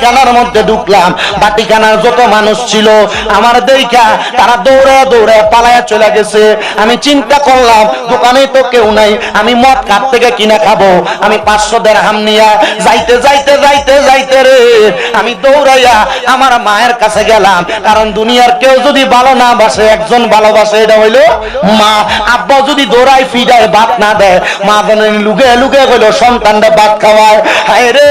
বাটিখানার মধ্যে ঢুকলাম। বাটিখানার যত মানুষ ছিল, আমার দেখা তারা দৌড়ে দৌড়ে পালায়া চলে গেছে। আমি চিন্তা করলাম, দোকানে তো কেউ নাই, আমি মদ কার থেকে কিনে খাব। আমি পাঁচশো দেড় হাম নিয়া যাইতে যাইতে যাইতে যাইতে রে। আমি দৌড়াইয়া আমার মায়ের কাছে গেলাম। কারণ দুনিয়ার কেউ যদি ভালো না বাসে, একজন ভালোবাসে, এটা হইল মা। আব্বা যদি দৌড়াই ফিডায় ভাত না দেয়, মা লুগে লুকে গেল সন্তানটা ভাত খাওয়ায়। হায় রে!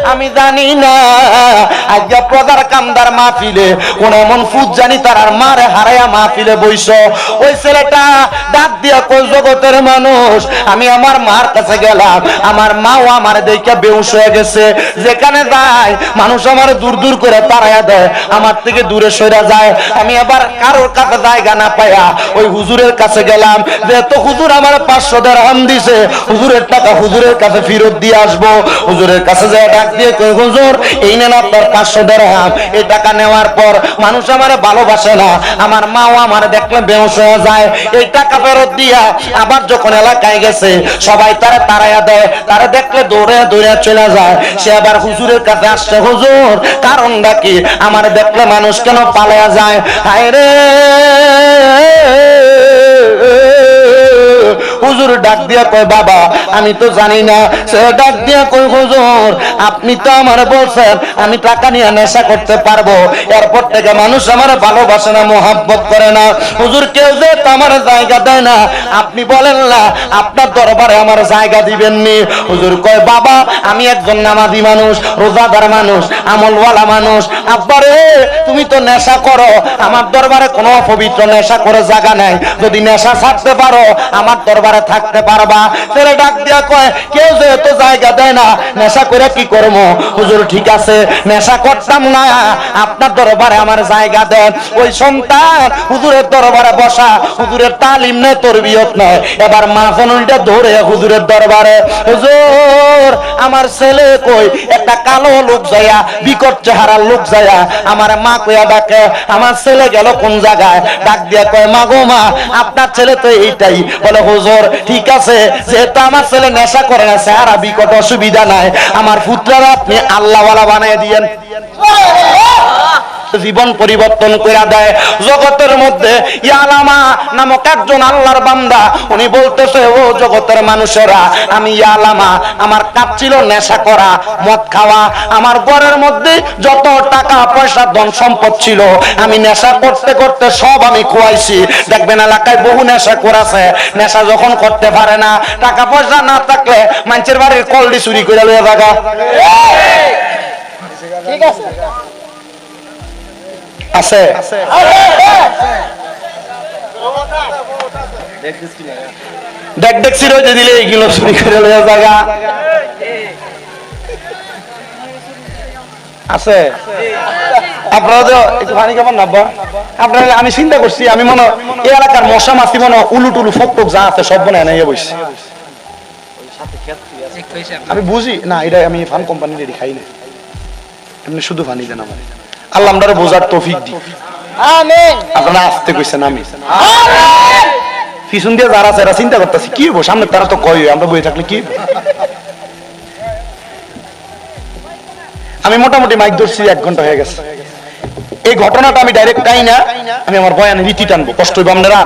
আমি জানি না। আজকে প্রদার কামদার মাহফিলে, কোন এমন ফুট জানি তার আর মারে হারাইয়া মাহফিলে বইস। ওই ছেলেটা ডাক দিয়া কই, জগতের মানুষ, আমি আমার মার কাছে গেলাম। আমার মাও আমার দেখে বেউস হয়ে গেছে। যেখানে যায়, মানুষ আমার দূর দূর করে তাড়াইয়া দেয়। আমার থেকে দূরে সরে যায়। আমি আবার কারোর কাছে জায়গা না পাইয়া ওই হুজুরের কাছে গেলাম। যে তো হুজুর আমার পাঁচশো দেড়হাম দিছে, হুজুরের টাকা হুজুরের কাছে ফেরত দিয়ে আসব। হুজুরের কাছে যায় ডাক দিয়ে কই, হুজুর, এই নেন আপনার এই টাকা নেওয়ার পর মানুষ ভালোবাসে না। আমার মাও দেখলে হয়ে যায়। এই টাকা ফেরত দিয়া আবার যখন এলাকায় গেছে, সবাই তারা তারাইয়া দেয়। তারা দেখলে দৌড়ে দৌড়ে চলে যায়। সে আবার হুজুরের কাছে আসছে, হুজুর, কারণটা কি? আমার দেখলে মানুষ কেন পালায়া যায়? হায় রে! হুজুর ডাক দিয়া কয়, বাবা, আমি তো জানি না। সে ডাক দিয়া কই হুজুর, আপনি তো আমার বলছেন, আমি টাকা নিয়ে নেশা করতে পারব। এরপর থেকে মানুষ আমার ভালোবাসে না, মোহাব্বত করে না। হুজুর, কেউ যে আমার জায়গা দেয় না, আপনি বলেন না, আপনার দরবারে আমার জায়গা দিবেননি হুজুর কয়, বাবা, আমি একজন নামাজি মানুষ, রোজাদার মানুষ, আমলওয়ালা মানুষ। আব্বারে, তুমি তো নেশা করো। আমার দরবারে কোনো অপবিত্র নেশা করে জায়গা নাই। যদি নেশা ছাড়তে পারো, আমার দরবারে থাকতে পারবা? ছেলে ডাক দিয়া কয়, কেউ যে এত জায়গা দেয় না, নেশা করে কি করব? হুজুর, ঠিক আছে, নেশা করতাম না। আপনার দরবারে আমার জায়গা দেন। ওই সন্তান হুজুরের দরবারে বসা, হুজুরের তালিম নেই তরবিয়ত নয় এবার মা ফনুলটা ধরে হুজুরের দরবারে, হুজুর, আমার ছেলে কই? একটা কালো লোক যায়া বিকট চেহারার লোক যায়া আমার মা কইয়া ডাকে, আমার ছেলে গেল কোন জায়গায়? ডাক দিয়া কয়, মা গো মা, আপনার ছেলে তো এইটাই। বলে, হুজুর ঠিক আছে? যেহেতু আমার ছেলে নেশা করে না স্যার বিকট অসুবিধা নাই। আমার পুত্রারা আপনি আল্লাহওয়ালা বানিয়ে দিয়েন। জীবন পরিবর্তন করে দেয়। জগতের মধ্যে ইয়ালামা নামক একজন আল্লাহর বান্দা, উনি বলতেছে, ও জগতের মানুষেরা, আমি ইয়ালামা, আমার কাজ ছিল নেশা করা, মদ খাওয়া। আমার ঘরের মধ্যে যত টাকা, পয়সা, ধন সম্পদ ছিল, আমি নেশা করতে করতে সব আমি খোয়াইছি। দেখবেন এলাকায় বহু নেশা করেছে নেশা যখন করতে পারে না, টাকা পয়সা না থাকলে মানুষের বাড়ির কলডি চুরি করে লইয়া জায়গা ঠিক আছে। আছে। দেখ দেখ সিরোজে দিলে এইগুলো চুরি করে লইয়া জায়গা। আছে। আপনারা তো একটু পানি খাবেন না আপনারা আমি চিন্তা করছি আমি মনে এই এলাকার মশা মাছি মনে উলু টুলু ফক টক যা আছে সব মনে নিয়ে বসছি আমি বুঝি না এটা আমি ফান কোম্পানি রেডি খাই না। এমনি শুধু ফানি দেন আমার। আল্লাহ আমরা বোঝার তৌফিক দি আপনারা আসতে কইছেন আমি। পিছন দিয়ে যারা আছে এরা চিন্তা করতেছি কি হব সামনে তারা তো কয় আমরা বই থাকলে কি আমি মোটামুটি মাইক ধরছি এক ঘণ্টা হয়ে গেছে। এই ঘটনাটা আমি ডাইরেক্ট তাই না আমি আমার বয়ানে রীতি টানবো। কষ্ট হইব আপনারা?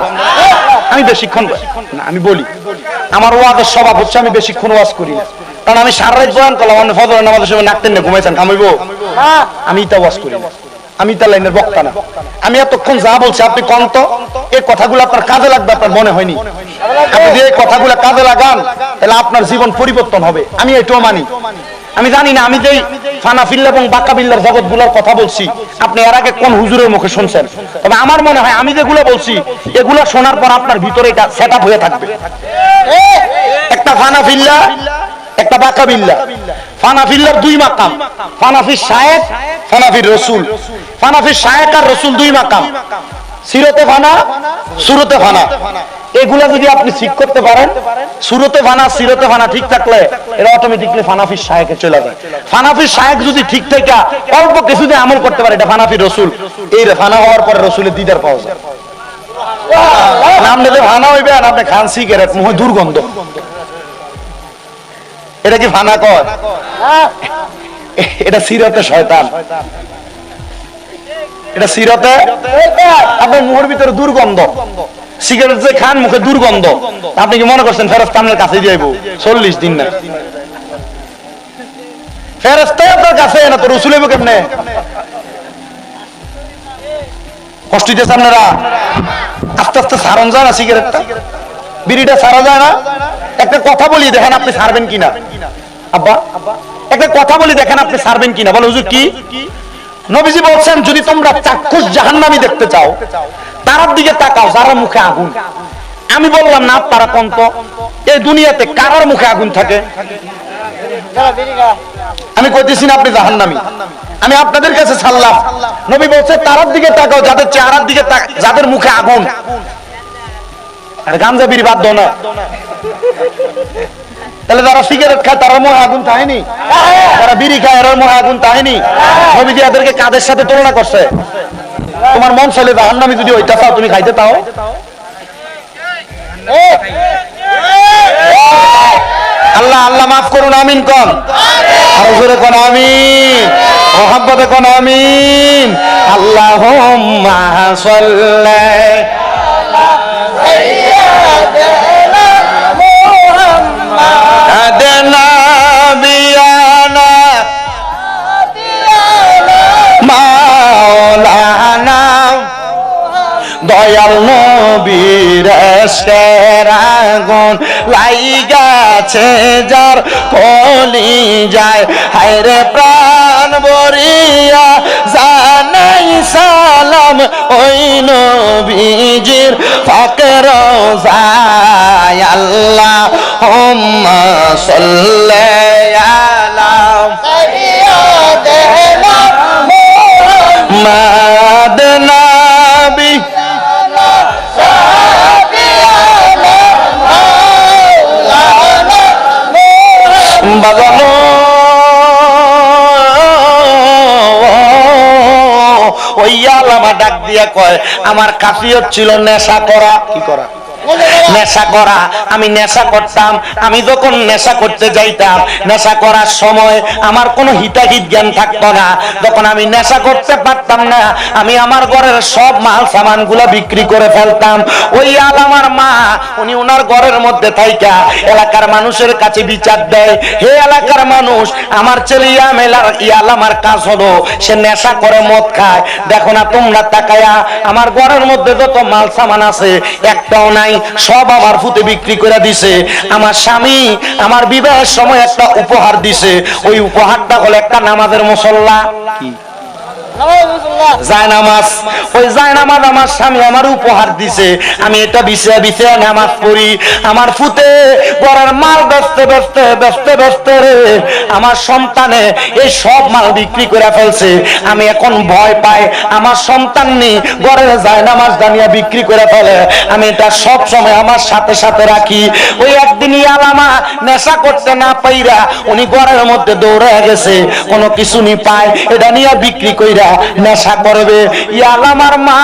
আমি বেশিক্ষণ না আমি বলি আমার ওয়াজের স্বভাব হচ্ছে আমি বেশিক্ষণ ওয়াজ করি না। কারণ আমি সারা রাত বয়ান করলাম, আপনি ফজরের নামাজের সময় নাকতেন না ঘুমাইছেন কামাইবো আমি তা ওয়াজ করি আমি তার লাইনের বক্তা না। আমি এতক্ষণ যা বলছি, আপনি কন্ত এই কথাগুলো আপনার কাজে লাগবে, আপনার মনে হয়নি। আপনি যদি এই কথাগুলো কাজে লাগান, তাহলে আপনার জীবন পরিবর্তন হবে। আমি এটাও মানি। আমি জানি না, আমি যেই ফানাফিল্লা এবং বাকাবিল্লার জগৎ গুলোর কথা বলছি, আপনি এর আগে কোন হুজুরের মুখে শুনছেন? তবে আমার মনে হয়, আমি যেগুলো বলছি, এগুলো শোনার পর আপনার ভিতরে এটা সেট আপ হয়ে থাকবে। একটা ফানাফিল্লা একটা বাকাবিল্লা ফানাফিল্লার দুই মাকাম। ফানাফির শায়েক ফানাফির রসুল। ফানাফির শায়েক আর রসুল দুই মাকাম। সিরতে ফানা, সুরতে ফানা। এগুলা যদি আপনি ঠিক করতে পারেন, সুরতে ফানা, সিরতে ফানা ঠিক থাকলে এটা অটোমেটিকলি ফানাফির শায়েকে চলে যায়। ফানাফির শায়েক যদি ঠিক থেকে, অল্প কিছুতে আমল করতে পারে, এটা ফানাফির রসুল। এই ফানা হওয়ার পরে রসুলের দিদার পাওয়া যায়। আপনি যে ফানা হইবেন আপনি খান সিগারেট মুহে দুর্গন্ধ। এটা কি ফানা কয় এটা সিরতে শয়তান। এটা সিরতে আপনার মুখের ভিতরে দুর্গন্ধ। সিগারেট যে খান, মুখে দুর্গন্ধ। আপনি কি মনে করছেন ফেরত কাছে যাইব? চল্লিশ দিন না। আপনারা আস্তে আস্তে যায় না সিগারেটটা? বিড়িটা সারা যায় না। একটা কথা বলি, দেখেন আপনি সারবেন কিনা। আব্বা, একটা কথা বলি, দেখেন আপনি সারবেন কিনা। বলো, হুজুর, কি? নবীজি বলছেন, যদি তোমরা চাক্ষুষ জাহান্নামি দেখতে চাও, তারার দিকে তাকাও, যারা মুখে আগুন। আমি বললাম, না, তারা কন্ত এই দুনিয়াতে কারার মুখে আগুন থাকে? আমি কইতেছি না, আপনি জাহান্নামি। আমি আপনাদের কাছে ছাড়লাম। নবী বলছে, তারার দিকে তাকাও, যাদের চেহারার দিকে যাদের মুখে আগুন। গাঞ্জা বিড়ি না। তাহলে যারা সিগারেট খায়, তারা মুখে আগুন তাহনি। যারা বিড়ি খায় এরার মুখে আগুন তাহনি। এদেরকে কাদের সাথে তুলনা করছে? তোমার মন চলে জাহান্নামি যদি ওইটা চাও, তুমি খাইতে তাও আল্লাহ আল্লাহ মাফ করুন, আমিন কন। আরও কন, আমিন। মোহাম্মদে কন, আমিন। আল্লাহ মাওলানা দয়াল নবীর সেরাগুন লাইগাছে যার কলি যায়। হায়রে প্রাণ বরিয়া জানাই সালাম ওই নবীজির ফকর যায় আল্লাহ হুম্মা সাল্লি আলা আলামা ডাক দিয়া কয় আমার কাফিয়ত ছিল নেশা করা। কি করা? নেশা করা, আমি নেশা করতাম, আমি যখন নেশা করতে যাইতাম, নেশা করার সময় আমার কোনো হিতাহিত জ্ঞান থাকতো না। যখন আমি নেশা করতে পারতাম না, আমি আমার ঘরের সব মাল সামান বিক্রি করে ফেলতাম। ওই আল আমার মা, উনি ওনার ঘরের মধ্যে থাইকা, এলাকার মানুষের কাছে বিচার দেয়, হে এলাকার মানুষ, আমার ছেলে ইয়ামেলার ইয়াল আমার কাজ হলো, সে নেশা করে মদ খায়। দেখো না তোমরা তাকায়া, আমার ঘরের মধ্যে যত মাল সামান আছে, একটাও নাই, সব আমার ফুতে বিক্রি করে দিছে, আমার স্বামী আমার বিবাহের সময় একটা উপহার দিছে, ওই উপহারটা হলো একটা নামাজের মুসল্লা। কি? জায়নামাজ, ওই জায়নামাজ আমার স্বামী আমার উপহার দিছে। আমি এটা নামাজ পড়ি। আমার ফুতে মাল বেচতে বেচতে বেচতে বেচতে রে। আমার সন্তানে এই সব মাল বিক্রি করে ফেলছে। আমি এখন ভয় পাই। আমার সন্তান নেই ঘরের জায়নামাজ দানিয়া বিক্রি করে ফেলে। আমি এটা সব সময় আমার সাথে সাথে রাখি। ওই একদিন আলামা নেশা করতে না পাইরা উনি ঘরের মধ্যে দৌড়ে গেছে। কোনো কিছু নি পায়। এটা নিয়ে বিক্রি কইরা নেশা করবে। ইয়াল আমার মা,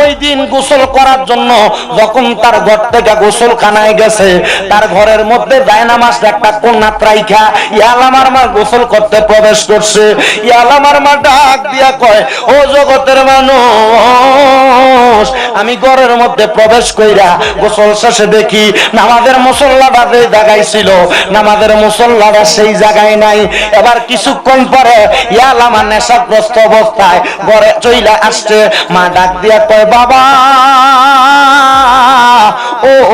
ওই দিন গোসল করার জন্য যখন তার ঘর থেকে গোসল খানায় গেছে, তার ঘরের মধ্যে জায়নামাজ একটা কন্যা ত্রাইখা। ইয়াল আমার মা গোসল করতে প্রবেশ করছে। ইয়াল আমার মা ডাক দিয়া কয়, ও জগতের মানুষ, আমি ঘরের মধ্যে প্রবেশ কইরা গোসল শেষে দেখি নামাজের মুসল্লাটা যে জায়গায় ছিল। নামাজের মুসল্লাটা সেই জায়গায় নাই। এবার কিছুক্ষণ পরে ইয়াল আমার নেশাগ্রস্ত অবস্থায় ঘরে চইলা আসছে। মা ডাক দিয়া কয় বাবা!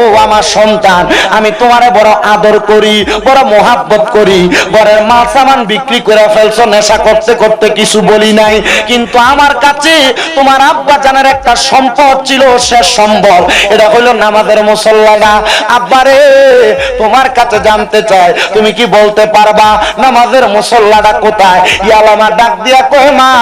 ও আমার সন্তান, আমি তোমারে বড় আদর করি, বড় মোহাব্বত করি সামান বিক্রি করে নেশা করতে করতে কিছু বলি নাই, কিন্তু আমার কাছে তোমার আব্বা জানার একটা সম্পদ ছিল শেষ সম্বল, এটা হলো নামাজের মুসল্লানা আব্বারে তোমার কাছে জানতে চাই, তুমি কি বলতে পারবা, নামাজের মুসল্লাটা কোথায়? ইয়ালামা ডাক দিয়া কয় মা,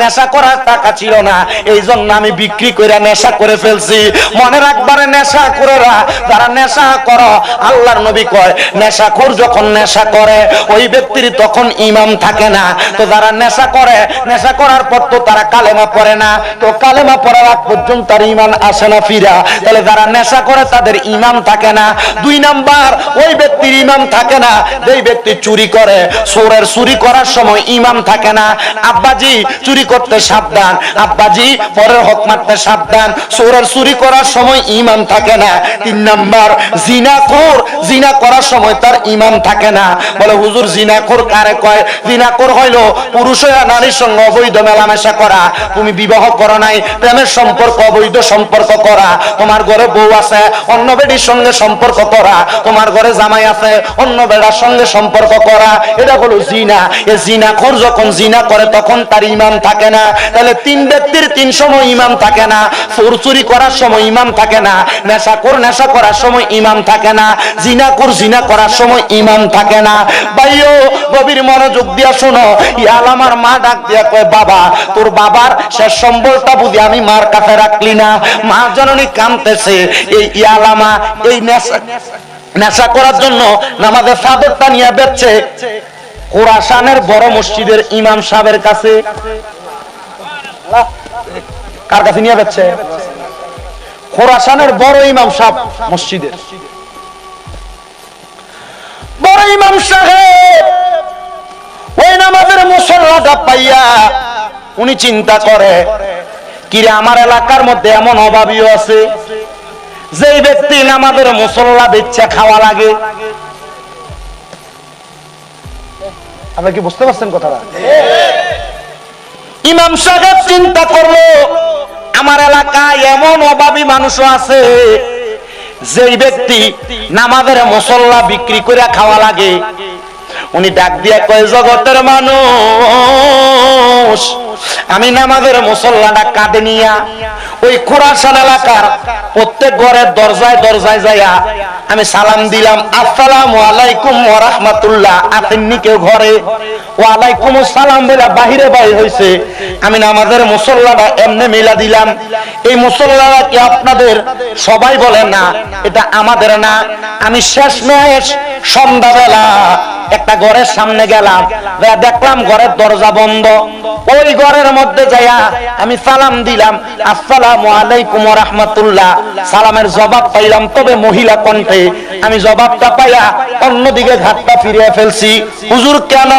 নেশা করার টাকা ছিল না এই জন্য আমি বিক্রি করে নেশা করে ফেলছি। মনে রাখবারে, নেশা করে যুবকেরা যারা নেশা করো, আল্লাহর নবী কয়, নেশাখোর যখন নেশা করে, ওই ব্যক্তির তখন ইমাম থাকে না। তো যারা নেশা করে, নেশা করার পর তো তারা কালেমা পড়ে না। তো কালেমা পড়ার আগ পর্যন্ত তার ইমান আসে না ফিরা। তাহলে যারা নেশা করে, তাদের ইমাম থাকে না। দুই নাম্বার, ওই ব্যক্তির ইমাম থাকে না, যেই ব্যক্তি চুরি করে সোরের চুরি করার সময় ইমাম থাকে না। আব্বাজি, চুরি করতে সাবধান। আব্বাজি, পরের হক মারতে সাবধান। সোরের চুরি করার সময় ইমাম থাকে না। তিন নাম্বার জিনাখোর জিনা করার সময় তার ইমাম থাকে না। বলে, হুজুর জিনাখোর কারে কয়? জিনাখোর হইল পুরুষ নারীর সঙ্গে অবৈধ মেলামেশা করা। তুমি বিবাহ করো নাই, প্রেমের সম্পর্ক, অবৈধ সম্পর্ক করা। তোমার ঘরে বউ আছে, অন্য বেডির সঙ্গে সম্পর্ক করা। তোমার ঘরে জামাই আছে, অন্য বেড়ার সঙ্গে সম্পর্ক করা। এটা হলো জিনা। এ জিনা খোর যখন জিনা করে, তখন তার ইমান থাকে না। তাহলে তিন ব্যক্তির তিন সময় ইমাম থাকে না। চোর করার সময় ইমাম থাকে না। নেশা কর নেশা করার সময় ইমাম থাকে না জিনা কর জিনা করার সময় ইমাম থাকে না। ভাইও, গভীর মনোযোগ দিয়া শোনো, ইয়াল আমার মা ডাক দিয়া কয়, বাবা, তোর বাবার শেষ সম্বলটা বুঝি আমি মার কাছে রাখলি না। মা জননী কামতেছে এই ইয়ালামা এই নেশা নেশা করার জন্য নামাজের সাদরটা নিয়ে বেচছে কোরাসানের বড় মসজিদের ইমাম সাহেবের কাছে। কার কাছে নিয়ে বেচছে খোরাসানের বড় ইমাম সাহেব মসজিদের। বড় ইমাম সাহেব, ওই নামাজের মুসল্লাটা পাইয়া উনি চিন্তা করে, কিরে, আমার এলাকার মধ্যে এমন অভাবীও আছে, যেই ব্যক্তি নামাজের মুসল্লা বেচ্ছে খাওয়া লাগে? আপনি কি বুঝতে পারছেন কথাটা? ইমাম সাহেব চিন্তা করল আমার এলাকায় এমন অভাবী মানুষও আছে, যেই ব্যক্তি নামাজের মশল্লা বিক্রি করে খাওয়া লাগে। উনি ডাক দিয়া কয়, জগতের মানুষ, আমি নামাজের মশল্লাটা কাঁদে নিয়া ওই খোরাসান এলাকার প্রত্যেক ঘরের দরজায় দরজায় যাইয়া আমি সালাম দিলাম, আসসালামু আলাইকুম ওয়া রাহমাতুল্লাহ। আসেননি কেউ ঘরে? ওয়ালাইকুম বাহিরে আমি এমনি দিলাম, এই কি আপনাদের সবাই বলে না? এটা আমাদের না। আমি শেষ ম্যাচ সন্ধ্যাবেলা একটা ঘরের সামনে গেলাম দেখলাম ঘরের দরজা বন্ধ। ওই ঘরের মধ্যে যাইয়া আমি সালাম দিলাম, আসসালামু আলাইকুম ওয়া রাহমাতুল্লাহ। সালামের জবাব পাইলাম, তবে মহিলা কণ্ঠে। আমি জবাবটা পাইয়া অন্যদিকে ঘাটটা ফিরিয়ে ফেলছি। হুজুর, কেন?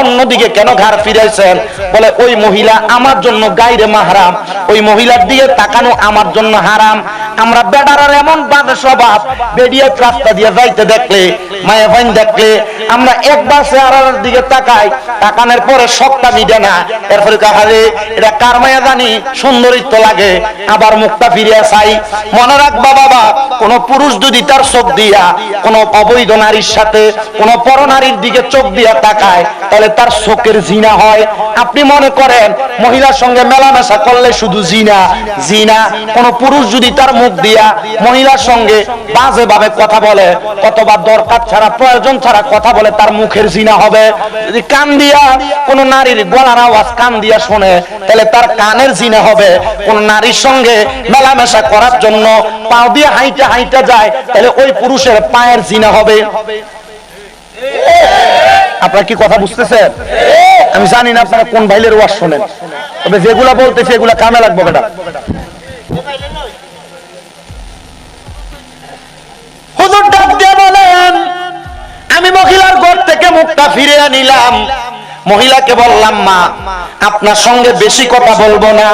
অন্যদিকে কেন ঘাড় ফিরাইছেন? বলে, ওই মহিলা আমার জন্য গাইরে মাহারাম। ওই মহিলার দিকে তাকানো আমার জন্য হারাম। আমরা বেডারার এমন বাজে স্বভাব, বেরিয়ে রাস্তা দিয়ে যাইতে দেখলে, মায়া ভাইন দেখলে, আমরা একবার চেহারার দিকে তাকাই, তাকানোর পরে শখটা মিটে না। এরপরে কাহারে এটা কার মায়া জানি? সুন্দরিত্ব লাগে। আবার মুখটা ফিরিয়া চাই, মনে রাখবা বাবা, কোন পুরুষ যদি তার চোখ দিয়া কোন অবৈধ নারীর সাথে কোন পরনারীর দিকে চোখ দিয়া তাকায়, তাহলে তার চোখের জিনা হয়। আপনি মনে করেন, মহিলার সঙ্গে মেলামেশা করলে শুধু জিনা? জিনা? কোন পুরুষ যদি তার মুখ দিয়া মহিলার সঙ্গে বাজে ভাবে কথা বলে, কতবার দরকার ছাড়া, প্রয়োজন ছাড়া কথা বলে, তার মুখের জিনা হবে। কান দিয়া কোন নারীর গলার আওয়াজ কান দিয়া শোনে, তাহলে তার কানের জিনা হবে। কোন নারীর সঙ্গে মেলামেশা করার জন্য পাও দিয়ে হাইটা হাইটা যায়, তাহলে ওই পুরুষের পায়ের জিনা হবে। আপনার কি কথা বুঝতেছেন? আমি জানি না আপনারা কোন ভাইলের ওয়াজ শোনেন। তবে যেগুলা বলতেছে, এগুলা কামে লাগবে বেটা। আমি মহিলার ঘর থেকে মুখটা ফিরে আনিলাম মহিলাকে বললাম, মা, আপনার সঙ্গে বেশি কথা বলব না।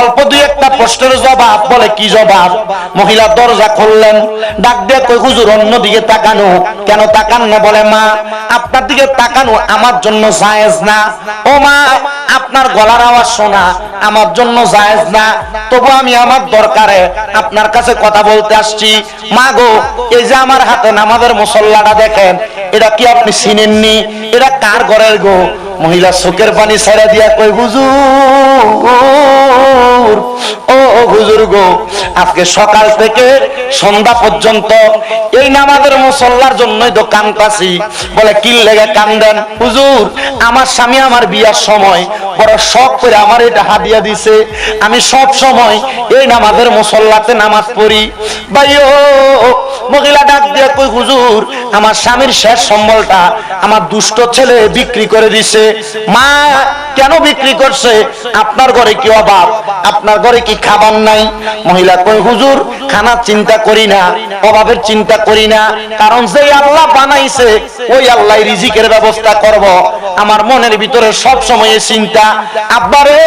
অল্প দুই একটা প্রশ্নের জবাব বলে, কি জবাব? মহিলা দরজা খুললেন। ডাক দিয়ে কই হুজুর অন্য দিকে তাকানো। কেন তাকান না? বলে, মা, আপনার দিকে তাকানো আমার জন্য জায়েজ না। ও মা, আপনার গলার আওয়াজ শোনা, আমার জন্য জায়েজ না। তবু আমি আমার দরকারে আপনার কাছে কথা বলতে আসছি। মা গো, এই যে আমার হাতে নামাজের মুসল্লাটা দেখেন এটা কি আপনি চিনেননি? এটা কার ঘরের গো? মহিলা চোখের পানি ছেড়ে দিয়া কই হুজুর, ও হুজুর গো, আজকে সকাল থেকে সন্ধ্যা পর্যন্ত এই নামাজের মুসল্লার জন্যই তো কান্দাছি। বলে কি লেগে কান্দেন? হুজুর, আমার স্বামী আমার বিয়ার সময় বড় শখ করে আমার এটা হাদিয়া দিছে। আমি সব সময় এই নামাজের মুসল্লাতে নামাজ পড়ি। ভাইও মহিলা ডাক দিয়ে কই, হুজুর, আমার স্বামীর শেষ সম্বলটা আমার দুষ্ট ছেলে বিক্রি করে দিছে। মা কেন বিক্রি করছে? আপনার ঘরে কি অভাব? আপনার ঘরে কি খাবার নাই? মহিলা কই, হুজুর, খানা চিন্তা করি না, অভাবের চিন্তা করি না। কারণ যে আল্লাহ বানাইছে, ওই আল্লাহ রিজিকের ব্যবস্থা করব। আমার মনের ভিতরে সব সময় চিন্তা আব্বারে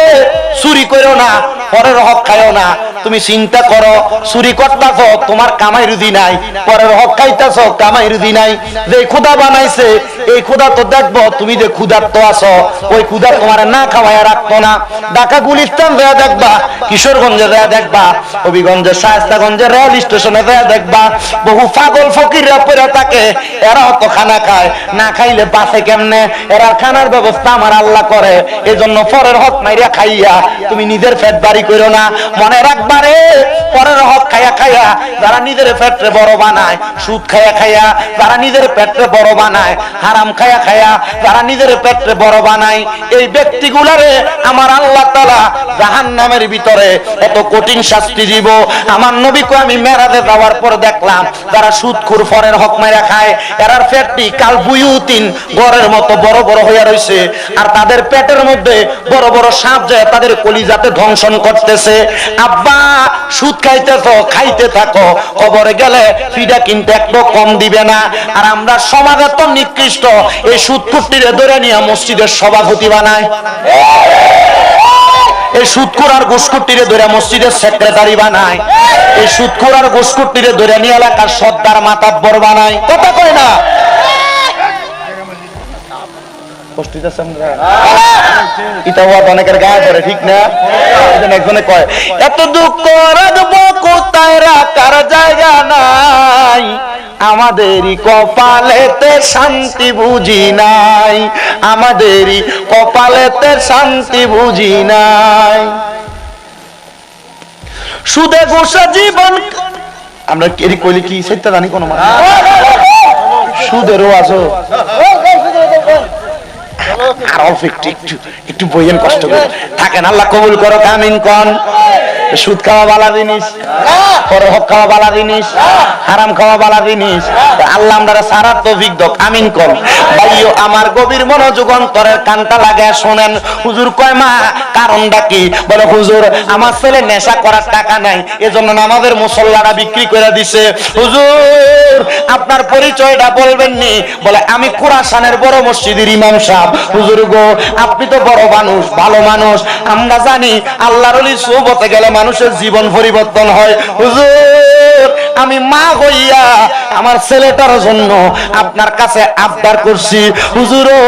চুরি করো না, পরের হক খায়ও না। তুমি চিন্তা করো, চুরি করতাছ তোমার কামাই রুদি নাই। পরের হক খাইতাছ কামাই রুদি নাই। যে খুদা বানাইছে, এই খুদা তো দেখব, তুমি যে ক্ষুধার্ত আছো, ওই ক্ষুধা তোমার না খাওয়ায় রাখতো না। ঢাকা গুলিস্তান দেয়া দেখবা কিশোরগঞ্জে দেয়া দেখবা হবিগঞ্জে শায়স্তাগঞ্জে রেল স্টেশনে দেয়া দেখবা। বহু পাগল ফকিররা পড়ে থাকে এরাও তো খানা খায়, না খাইলে বাসে কেমনে? এরা খানার ব্যবস্থা আমার আল্লাহ করে, এজন্য পরের হক মাইরা খাইয়া তুমি নিজের পেট বাড়ি করো না। মনে রাখবারে পরের হক খাইয়া খাইয়া যারা নিজের পেটে বড় বানায়, সুদ খাইয়া যারা নিজের পেটে বড় বানায়, হারাম খাইয়া যারা নিজের পেটে বড় বানায়, এই ব্যক্তিগুলারে আমার আল্লাহ তালা জাহান নামের ভিতরে এত কঠিন শাস্তি দিব। আমার নবীকে আমি মেরাজে যাওয়ার পর দেখলাম সুদখুর ফরের হক খায়, এরার পেটটি কাল বুয়ুতিন গড়ের মতো বড় বড় হইয়া রইছে, আর তাদের পেটের মধ্যে বড় বড় সাপ যায় তাদের কলিজাতে ধ্বংসন করতেছে। আব্বা, সুদ খাইতেছ, খাইতে থাকো, কবরে গেলে ফিডা কিন্তু একটু কম দিবে না। আর আমরা সমাজে তো নিকৃষ্ট। এই সুদ কুটিরে ধরে নিয়ে মসজিদের সভাপতি বানায়। এই সুদখোর আর ঘুষকুটিরে ধরে মসজিদের সেক্রেটারি বানায়। এই সুদখোর আর ঘুষকুটিরে ধরে নিয়ে এলাকার সর্দার মাতাব্বর বানায়। কথা কয় না? একজনে কয়, এত জায়গা নাই? আমাদেরই কপালেতে শান্তি বুঝি নাই। আমাদেরই কপালেতে শান্তি বুঝি নাই। সুদে ঘুষে জীবন আমরা এরি কইলে কি সেটা জানি কোনো সুদেরও আছো একটু বইয়েন কষ্ট করে। থাকেন, আল্লাহ কবুল করো কামিন কন। সুদ খাওয়া বালা জিনিস হক খাওয়া বালা জিনিস, হারাম খাওয়া বালা জিনিস। আল্লাহ আমরা সারার কামিন কন। ভাইও, আমার গভীর মনোযোগ অন্তরের কানটা লাগে শোনেন। হুজুর কয়, মা কারণটা কি? বলে, হুজুর, আমার ছেলে নেশা করার টাকা নাই, এজন্য নামাজের মুসল্লারা বিক্রি করে দিছে। হুজুর, আপনার পরিচয়টা বলবেন নি বলে, আমি কুরাসানের বড় মসজিদের ইমাম সাহেব। হুজুর গো, আপনি তো বড় মানুষ, ভালো মানুষ। আমরা জানি আল্লাহর ওলি সোবতে গেলে মানুষের জীবন পরিবর্তন হয়। হুজুর আমি মা হইয়া আমার ছেলেটার জন্য আপনার কাছে আবদার করছি। হুজুরও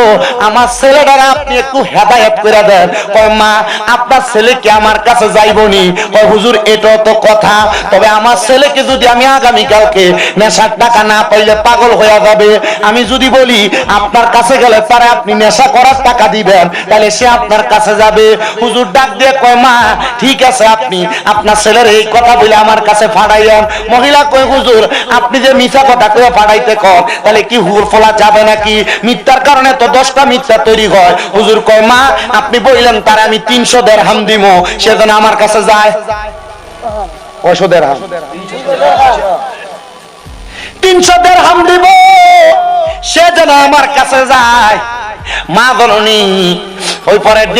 আমার ছেলেটার আপনি একটু হেদায়েত করে দেন। কয়, মা, আপনার ছেলে কি আমার কাছে যাইবনি কয়, হুজুর, এটাও তো কথা। তবে আমার ছেলেকে যদি আমি আগামী কালকে নেশার টাকা না পাইলে পাগল হয়ে যাবে, আমি যদি বলি, আপনার কাছে গেলে তারা আপনি নেশা করার টাকা দিবেন, তাহলে সে আপনার কাছে যাবে। হুজুর ডাক দিয়ে কয়, মা, ঠিক আছে আপনি, আপনার ছেলের এই কথা বলে আমার কাছে ফাড়াইয়েন মহিলা কয় হুজুর? আপনি যে মিথ্যা কথা কয়ে কর তাহলে কি হুর ফলা যাবে নাকি? মিথ্যার কারণে তো দশটা মিথ্যা তৈরি হয়। হুজুর কয়, মা, আপনি বললেন তার আমি তিনশো দেড় হাম দিব। সেজন্য আমার কাছে যায়।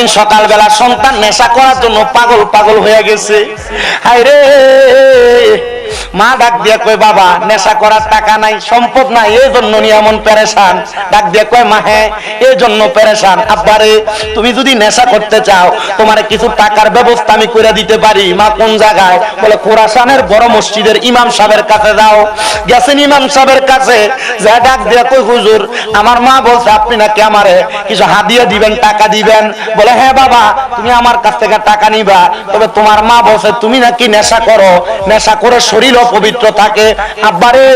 সকালবেলা সন্তান নেশা করার জন্য পাগল পাগল হয়ে গেছে। হায় রে! মা ডাক দিয়ে কয়, বাবা, নেশা করার টাকা নাই, সম্পদ নাই, এই জন্য নিয়ে এমন পেরেশান। ডাক দিয়ে কয়, মা হ্যাঁ এই জন্য পেরেশান। আব্বারে তুমি যদি নেশা করতে চাও, তোমার কিছু টাকার ব্যবস্থা আমি করে দিতে পারি। মা, কোন জায়গায়? বলে কোরাসানের বড় মসজিদের ইমাম সাহেবের কাছে যাও। গেছেন ইমাম সাহেবের কাছে, যা ডাক দিয়ে কই হুজুর, আমার মা বলছে, আপনি নাকি আমারে কিছু হাদিয়া দিবেন, টাকা দিবেন? বলে হ্যাঁ বাবা, তুমি আমার কাছ থেকে টাকা নিবা। তবে তোমার মা বলছে, তুমি নাকি নেশা করো, নেশা করে শরীর শরীরও পবিত্র থাকে। আব্বারে,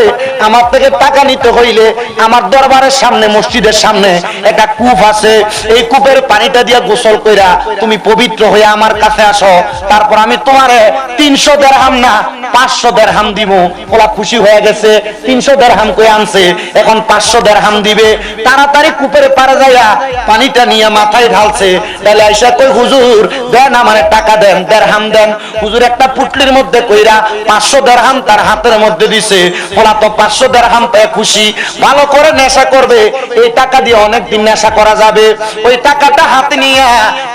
আমার থেকে টাকা নিতে হইলে আমার দরবারের সামনে, মসজিদের সামনে একটা কূপ আছে। এই কূপের পানিটা দিয়া গোসল কইরা তুমি পবিত্র হয়ে আমার কাছে আসো। তারপর আমি তোমারে তিনশো দেড়হাম না, পাঁচশো দেড়হাম দিব ওলা খুশি হয়ে গেছে, তিনশো দেড়হাম কই আনছে, এখন পাঁচশো দেড়হাম দিবে। তাড়াতাড়ি কূপের পারে যাইয়া পানিটা নিয়ে মাথায় ঢালছে। তাহলে আইসা কই, হুজুর, দেন আমার টাকা দেন, দেড়হাম দেন। হুজুর একটা পুটলির মধ্যে কইরা, পাঁচশো দেড়হাম তার হাতের মধ্যে দিছে। ওলা তো পাঁচশো দেড়হাম পেয়ে খুশি। ভালো করে নেশা করবে। এই টাকা দিয়ে অনেক দিন নেশা করা যাবে। ওই টাকাটা হাতে নিয়ে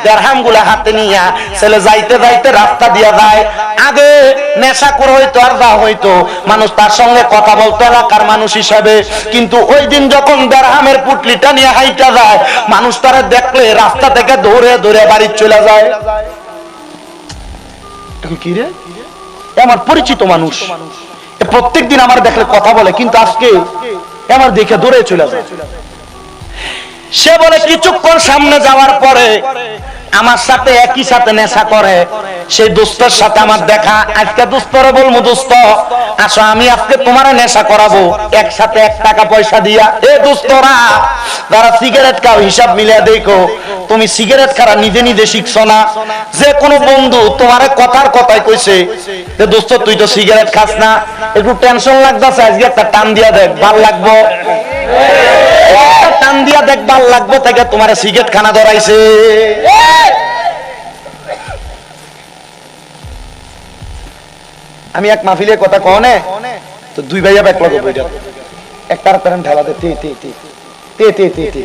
দেড়হামগুলা হাতে নিয়ে ছেলে যাইতে যাইতে রাস্তা দিয়ে যায়। আগে নেশা করে হইতো আর যা হইতো। মানুষ তার সঙ্গে কথা বলতো এলাকার মানুষ হিসাবে। কিন্তু ওই দিন যখন দেড়হামের পুটলিটা নিয়ে হাইটা যায়, মানুষ তারা দেখলে রাস্তা থেকে দৌড়ে দৌড়ে বাড়ি চলে যায়। কি রে? আমার পরিচিত মানুষ। প্রত্যেক দিন আমার দেখলে কথা বলে, কিন্তু আজকে আমার দেখে দৌড়ে চলে যায়। সে বলে, কিছুক্ষণ সামনে যাওয়ার পরে আমার সাথে একই সাথে নেশা করে। সেই দোস্তের সাথে আমার দেখা। আজকে দোস্তরে বলব, দোস্ত, আসো, আমি আজকে তোমার নেশা করাবো। একসাথে এক টাকা পয়সা দিয়া। এ দোস্তরা, যারা সিগারেট খাও, হিসাব মিলিয়ে দেখো। তুমি সিগারেট খারা নিজে নিজে শিখছো না। যে কোনো বন্ধু তোমার কথার কথাই কইছে। দোস্ত, তুই তো সিগারেট খাস না। একটু টেনশন লাগতেছে, আজকে একটা টান দিয়া দেখ, ভালো লাগবো। টান দিয়া দেখ, ভালো লাগবো থেকে তোমার সিগারেট খানা ধরাইছে। আমি এক মাহফিলের কথা কনে তো দুই ভাইয়া ব্যাক একটার দে তে তে। তে তে তে তে।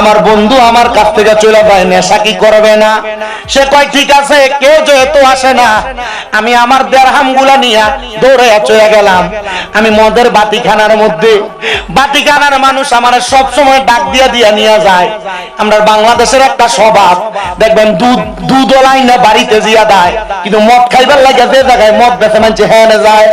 আমার বন্ধু আমার কাছ থেকে চলে যায়, নেশা কি করবে না? সে কয়, ঠিক আছে, কেউ যেহেতু আসে না, আমি আমার দেড়হামগুলা নিয়ে দৌড়ে চলে গেলাম। আমি মদের বাতিখানার মধ্যে। বাতিখানার মানুষ আমার সব সময় ডাক দিয়া দিয়া নিয়ে যায়। আমরা বাংলাদেশের একটা স্বভাব। দেখবেন, দুধ দুধ ওলাই না বাড়িতে জিয়া দেয়, কিন্তু মদ খাইবার লাগে যে জায়গায় মদ বেছে মানছে হ্যাঁ যায়।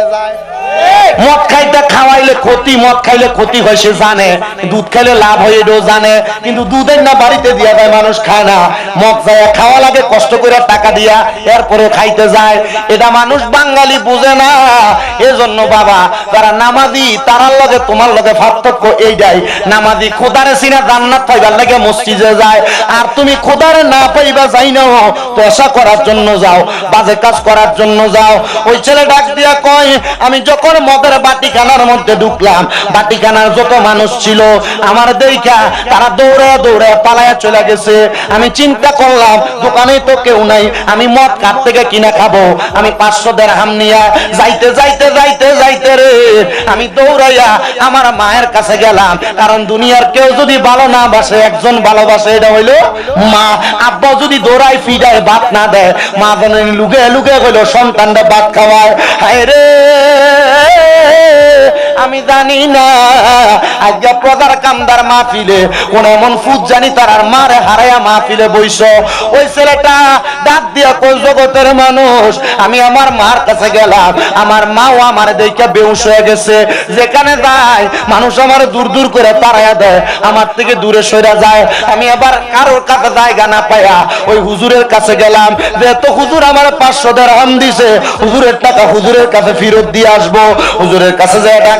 মদ খাইতে খাওয়াইলে ক্ষতি, মদ খাইলে ক্ষতি হয়, সে জানে। দুধ খাইলে লাভ হয়, এটাও জানে। কিন্তু দুধের না বাড়িতে দিয়া যায়, মানুষ খায় না। মদ যায় খাওয়া লাগে, কষ্ট করে টাকা দিয়া এরপরে খাইতে যায়। এটা মানুষ বাঙালি বুঝে না। এজন্য বাবা, যারা নামাজি, তারার লগে তোমার লগে পার্থক্য এইটাই। নামাজি খোদারে সিনা জান্নাত পাইবার লাগে মসজিদে যায়। আর তুমি খোদারে না পাইবা যাই না পয়সা করার জন্য যাও, বাজে কাজ করার জন্য যাও। ওই ছেলে ডাক দিয়া কয়, আমি যখন মদের বাটিখানার মধ্যে ঢুকলাম। বাটিখানার যত মানুষ ছিল, আমার দেখা তারা দৌড়ে দৌড়ে পালায়া চলে গেছে। আমি চিন্তা করলাম দোকানে তো কেউ নাই, আমি মদ কার থেকে কিনে খাব। আমি পাঁচশো দেড় হাম নিয়া যাইতে যাইতে যাইতে যাইতে রে, আমি দৌড়াইয়া আমার মায়ের কাছে গেলাম। কারণ দুনিয়ার কেউ যদি ভালো না বাসে, একজন ভালোবাসে এটা হইল মা। আব্বা যদি দৌড়াই ফিডায় ভাত না দেয়, মা যেন লুকে লুকে গেল সন্তানটা ভাত খাওয়ায়। হায় রে! আমি জানি না। আজকে প্রদার কান্দার মাহফিলে কোন এমন ফুট জানি তার আর মারে হারাইয়া মাহফিলে বইস। ওই ছেলেটা ডাক দিয়া কই জগতের মানুষ, আমি আমার মার কাছে গেলাম। আমার মাও আমার দেখে বেউস হয়ে গেছে। যেখানে যায়, মানুষ আমার দূর দূর করে তাড়াইয়া দেয়। আমার থেকে দূরে সরে যায়। আমি আবার কারোর কাছে জায়গা না পাইয়া ওই হুজুরের কাছে গেলাম। যে তো হুজুর আমার পাঁচশো দেড়হাম দিছে, হুজুরের টাকা হুজুরের কাছে ফেরত দিয়ে আসব। হুজুরের কাছে যায় ডাক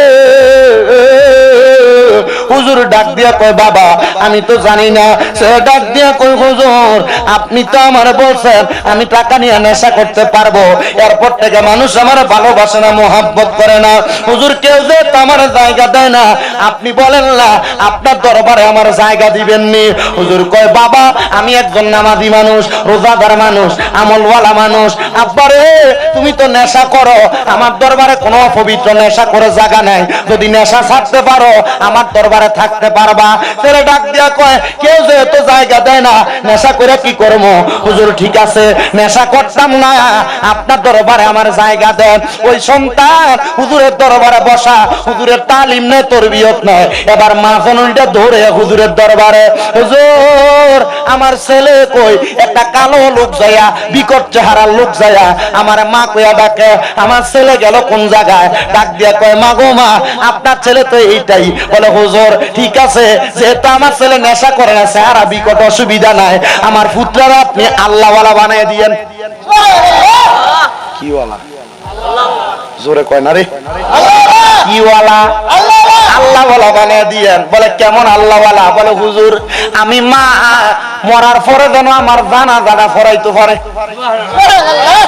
হুজুর ডাক দিয়া কয়, বাবা, আমি তো জানি না। সে ডাক দিয়া কয়, হুজুর, আপনি তো আমার বলছেন, আমি টাকা নিয়ে নেশা করতে পারব। এরপর থেকে মানুষ আমার ভালোবাসে না, মোহাব্বত করে না। হুজুর, কেউ যে আমার জায়গা দেয় না। আপনি বলেন না, আপনার দরবারে আমার জায়গা দিবেননি হুজুর কয়, বাবা, আমি একজন নামাজি মানুষ, রোজাদার মানুষ, আমলওয়ালা মানুষ। আব্বারে তুমি তো নেশা করো। আমার দরবারে কোনো অপবিত্র নেশা করে জায়গা নাই। যদি নেশা ছাড়তে পারো, আমার দরবারে থাকতে পারবা? ছেলে ডাক দিয়া কয়, কেউ যেহেতু জায়গা দেয় না, নেশা করে কি করব? হুজুর, ঠিক আছে, নেশা করতাম না। আপনার দরবারে আমার জায়গা দেন। ওই সন্তান হুজুরের দরবারে বসা, হুজুরের তালিম নেই, তরবিয়ত নেই। এবার মা জননীটা ধরে হুজুরের দরবারে, হুজুর, আমার ছেলে কই? একটা কালো লোক যায়া বিকট চেহারার লোক যায়া আমার মা কইয়া ডাকে, আমার ছেলে গেল কোন জায়গায়? ডাক দিয়া কয়, মা গো মা, আপনার ছেলে তো এইটাই। বলে, হুজুর ঠিক আছে যেহেতু আমার ছেলে নেশা করে না চেহারা বিকট অসুবিধা নাই। আমার পুত্ররা আপনি আল্লাহওয়ালা বানিয়ে দিয়েন। কি ওয়ালা জোরে কয় না রে। কি ওয়ালা আল্লাহ বলা বানিয়ে দিয়েন। বলে কেমন বলা হুজুর আমি মা মরার পরে যেন আমার জানা জানা ফরাইতে পারে। সুবহানাল্লাহ